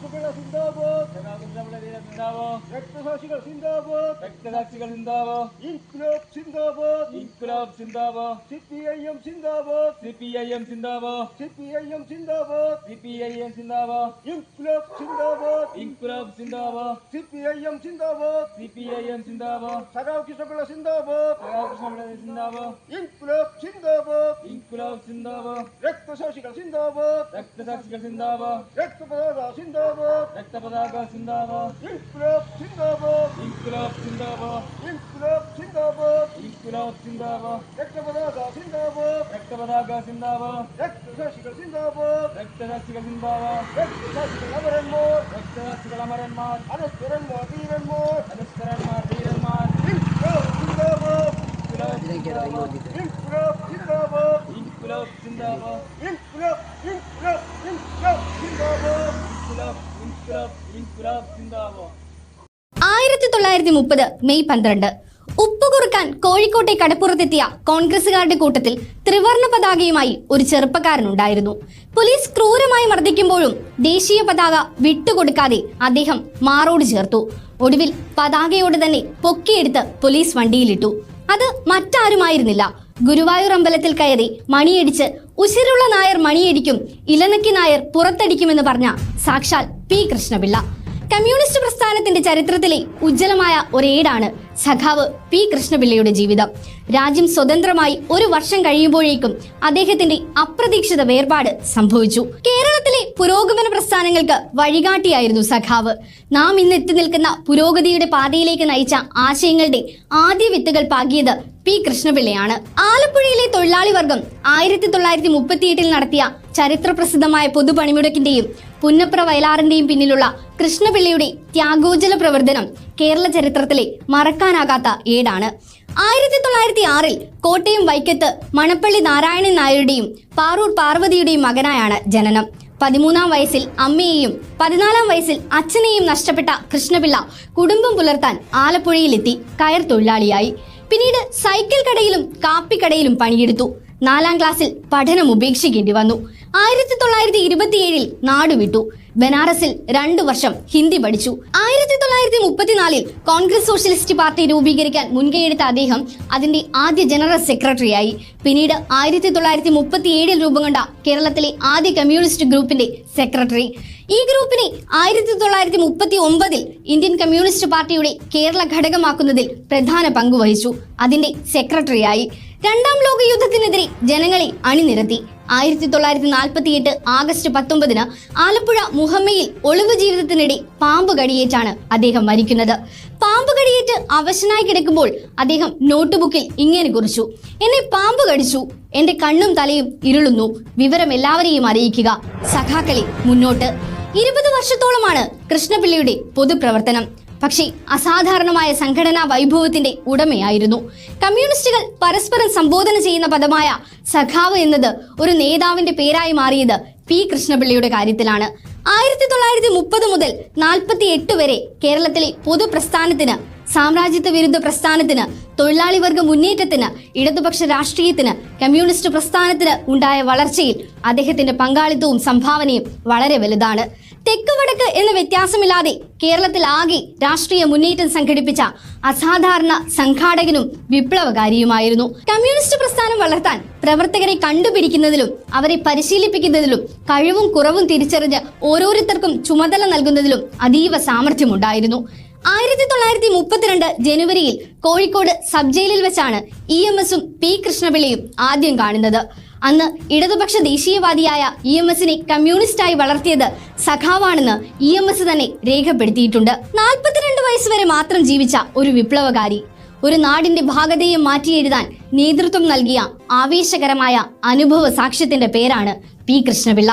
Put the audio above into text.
சுகல சிந்தாவோ ஜனாதிபதி சிந்தாவோ ரத்தசாசிகள் சிந்தாவோ ரத்தசாசிகள் சிந்தாவோ இன்குலாப் சிந்தாவோ இன்குலாப் சிந்தாவோ சிபிஐஎம் சிந்தாவோ சிபிஐஎம் சிந்தாவோ சிபிஐஎம் சிந்தாவோ சிபிஐஎம் சிந்தாவோ இன்குலாப் சிந்தாவோ இன்குலாப் சிந்தாவோ சிபிஐஎம் சிந்தாவோ சிபிஐஎம் சிந்தாவோ சராவுக்கு சுகல சிந்தாவோ சராவுக்கு சுகல சிந்தாவோ இன்குலாப் சிந்தாவோ インクラブ zindabat. Rektor Sashikal Zindabat. Rektor Sashikal Zindabat. Rektor Padada Zindabat. Rektor Padada Zindabat. İnkılap Zindabat. İnkılap Zindabat. İnkılap Zindabat. İnkılap Zindabat. Rektor Padada Zindabat. Rektor Padada Zindabat. Rektor Sashikal Zindabat. Rektor Sashikal Zindabat. Rektor Sashikal Amarenmor. Rektor Sashikal Amarenmor. Anastarenmor Virenmor. Anastarenmor Virenmor. İnkılap Zindabat. İnkılap Zindabat. ആയിരത്തി തൊള്ളായിരത്തി മുപ്പത് May പന്ത്രണ്ട്. ഉപ്പ് കുറുക്കാൻ കോഴിക്കോട്ടെ കടപ്പുറത്തെത്തിയ കോൺഗ്രസുകാരുടെ കൂട്ടത്തിൽ ത്രിവർണ പതാകയുമായി ഒരു ചെറുപ്പക്കാരനുണ്ടായിരുന്നു police ക്രൂരമായി മർദ്ദിക്കുമ്പോഴും ദേശീയ പതാക വിട്ടുകൊടുക്കാതെ അദ്ദേഹം മാറോട് ചേർത്തു. ഒടുവിൽ പതാകയോട് തന്നെ പൊക്കിയെടുത്ത് പോലീസ് വണ്ടിയിലിട്ടു. അത് മറ്റാരുമായിരുന്നില്ല. ഗുരുവായൂർ അമ്പലത്തിൽ കയറി മണിയടിച്ച് ഉശിരുള്ള നായർ മണിയടിക്കും ഇലനക്കി നായർ പുറത്തടിക്കുമെന്ന് പറഞ്ഞ സാക്ഷാൽ പി കൃഷ്ണപിള്ള. കമ്മ്യൂണിസ്റ്റ് പ്രസ്ഥാനത്തിന്റെ ചരിത്രത്തിലെ ഉജ്ജ്വലമായ ഒരേടാണ് സഖാവ് പി കൃഷ്ണപിള്ളയുടെ ജീവിതം. രാജ്യം സ്വതന്ത്രമായി ഒരു വർഷം കഴിയുമ്പോഴേക്കും അദ്ദേഹത്തിന്റെ അപ്രതീക്ഷിത വേർപാട് സംഭവിച്ചു. കേരളത്തിലെ പുരോഗമന പ്രസ്ഥാനങ്ങൾക്ക് വഴികാട്ടിയായിരുന്നു സഖാവ്. നാം ഇന്ന് എത്തി നിൽക്കുന്ന പുരോഗതിയുടെ പാതയിലേക്ക് നയിച്ച ആശയങ്ങളുടെ ആദ്യ വിത്തുകൾ പാകിയത് പി കൃഷ്ണപിള്ളയാണ്. ആലപ്പുഴയിലെ തൊഴിലാളി വർഗം ആയിരത്തി തൊള്ളായിരത്തി മുപ്പത്തിയെട്ടിൽ നടത്തിയ ചരിത്രപ്രസിദ്ധമായ പൊതുപണിമുടക്കിന്റെയും പുന്നപ്ര വയലാറിന്റെയും പിന്നിലുള്ള കൃഷ്ണപിള്ളയുടെ ത്യാഗോജല പ്രവർത്തനം കേരള ചരിത്രത്തിലെ മറക്കാനാകാത്ത ഏടാണ്. ആയിരത്തി തൊള്ളായിരത്തി ആറിൽ കോട്ടയം വൈക്കത്ത് മണപ്പള്ളി നാരായണൻ നായരുടെയും പാറൂർ പാർവതിയുടെയും മകനായാണ് ജനനം. പതിമൂന്നാം വയസ്സിൽ അമ്മയെയും പതിനാലാം വയസ്സിൽ അച്ഛനെയും നഷ്ടപ്പെട്ട കൃഷ്ണപിള്ള കുടുംബം പുലർത്താൻ ആലപ്പുഴയിലെത്തി കയർ തൊഴിലാളിയായി. പിന്നീട് സൈക്കിൾ കടയിലും കാപ്പിക്കടയിലും പണിയെടുത്തു. നാലാം ക്ലാസ്സിൽ പഠനം ഉപേക്ഷിക്കേണ്ടി വന്നു. ആയിരത്തി തൊള്ളായിരത്തി ഇരുപത്തിയേഴിൽ നാടുവിട്ടു. ബനാറസിൽ രണ്ടു വർഷം ഹിന്ദി പഠിച്ചു. ആയിരത്തി തൊള്ളായിരത്തി മുപ്പത്തിനാലിൽ കോൺഗ്രസ് സോഷ്യലിസ്റ്റ് പാർട്ടി രൂപീകരിക്കാൻ മുൻകൈയെടുത്ത അദ്ദേഹം അതിന്റെ ആദ്യ ജനറൽ സെക്രട്ടറിയായി. പിന്നീട് ആയിരത്തി തൊള്ളായിരത്തി മുപ്പത്തിയേഴിൽ രൂപം കൊണ്ട കേരളത്തിലെ ആദ്യ കമ്മ്യൂണിസ്റ്റ് ഗ്രൂപ്പിന്റെ സെക്രട്ടറി. ഈ ഗ്രൂപ്പിനെ ആയിരത്തി തൊള്ളായിരത്തി മുപ്പത്തി ഒമ്പതിൽ ഇന്ത്യൻ കമ്മ്യൂണിസ്റ്റ് പാർട്ടിയുടെ കേരള ഘടകമാക്കുന്നതിൽ പ്രധാന പങ്കുവഹിച്ചു. അതിന്റെ സെക്രട്ടറിയായി. രണ്ടാം ലോക യുദ്ധത്തിനെതിരെ ജനങ്ങളെ അണിനിരത്തി. ആയിരത്തി തൊള്ളായിരത്തി നാൽപ്പത്തി എട്ട് ആഗസ്റ്റ് പത്തൊമ്പതിന് ആലപ്പുഴ മുഹമ്മയിൽ ഒളിവ് ജീവിതത്തിനിടെ പാമ്പ് കടിയേറ്റാണ് അദ്ദേഹം മരിക്കുന്നത്. പാമ്പ് കടിയേറ്റ് അവശനായി കിടക്കുമ്പോൾ അദ്ദേഹം നോട്ട്ബുക്കിൽ ഇങ്ങനെ കുറിച്ചു. എന്നെ പാമ്പ് കടിച്ചു. എന്റെ കണ്ണും തലയും ഇരുളുന്നു. വിവരം എല്ലാവരെയും അറിയിക്കുക. സഖാക്കളി മുന്നോട്ട്. ഇരുപത് വർഷത്തോളമാണ് കൃഷ്ണപിള്ളയുടെ പൊതുപ്രവർത്തനം. പക്ഷേ അസാധാരണമായ സംഘടനാ വൈഭവത്തിന്റെ ഉടമയായിരുന്നു. കമ്മ്യൂണിസ്റ്റുകൾ പരസ്പരം സംബോധന ചെയ്യുന്ന പദമായ സഖാവ് എന്നത് ഒരു നേതാവിന്റെ പേരായി മാറിയത് പി കൃഷ്ണപിള്ളിയുടെ കാര്യത്തിലാണ്. ആയിരത്തി തൊള്ളായിരത്തി മുപ്പത് മുതൽ നാൽപ്പത്തി എട്ട് വരെ കേരളത്തിലെ പൊതുപ്രസ്ഥാനത്തിന് സാമ്രാജ്യത്വ വിരുദ്ധ പ്രസ്ഥാനത്തിന് തൊഴിലാളി വർഗ മുന്നേറ്റത്തിന് ഇടതുപക്ഷ രാഷ്ട്രീയത്തിന് കമ്മ്യൂണിസ്റ്റ് പ്രസ്ഥാനത്തിന് ഉണ്ടായ വളർച്ചയിൽ അദ്ദേഹത്തിന്റെ പങ്കാളിത്തവും സംഭാവനയും വളരെ വലുതാണ്. തെക്ക് വടക്ക് എന്ന വ്യത്യാസമില്ലാതെ കേരളത്തിൽ ആകെ രാഷ്ട്രീയ മുന്നേറ്റം സംഘടിപ്പിച്ച അസാധാരണ സംഘാടകനും വിപ്ലവകാരിയുമായിരുന്നു. കമ്മ്യൂണിസ്റ്റ് പ്രസ്ഥാനം വളർത്താൻ പ്രവർത്തകരെ കണ്ടുപിടിക്കുന്നതിലും അവരെ പരിശീലിപ്പിക്കുന്നതിലും കഴിവും കുറവും തിരിച്ചറിഞ്ഞ് ഓരോരുത്തർക്കും ചുമതല നൽകുന്നതിലും അതീവ സാമർഥ്യമുണ്ടായിരുന്നു. ആയിരത്തി തൊള്ളായിരത്തി മുപ്പത്തിരണ്ട് ജനുവരിയിൽ കോഴിക്കോട് സബ് ജയിലിൽ വെച്ചാണ് ഇ എം എസും പി കൃഷ്ണപിള്ളയും ആദ്യം കാണുന്നത്. അന്ന് ഇടതുപക്ഷ ദേശീയവാദിയായ ഇ എം എസിനെ കമ്മ്യൂണിസ്റ്റായി വളർത്തിയത് സഖാവാണെന്ന് ഇ എം എസ് തന്നെ രേഖപ്പെടുത്തിയിട്ടുണ്ട്. നാൽപ്പത്തിരണ്ട് വയസ്സ് വരെ മാത്രം ജീവിച്ച ഒരു വിപ്ലവകാരി. ഒരു നാടിന്റെ ഭാഗതയെ മാറ്റിയെഴുതാൻ നേതൃത്വം നൽകിയ ആവേശകരമായ അനുഭവ സാക്ഷ്യത്തിന്റെ പേരാണ് പി കൃഷ്ണപിള്ള.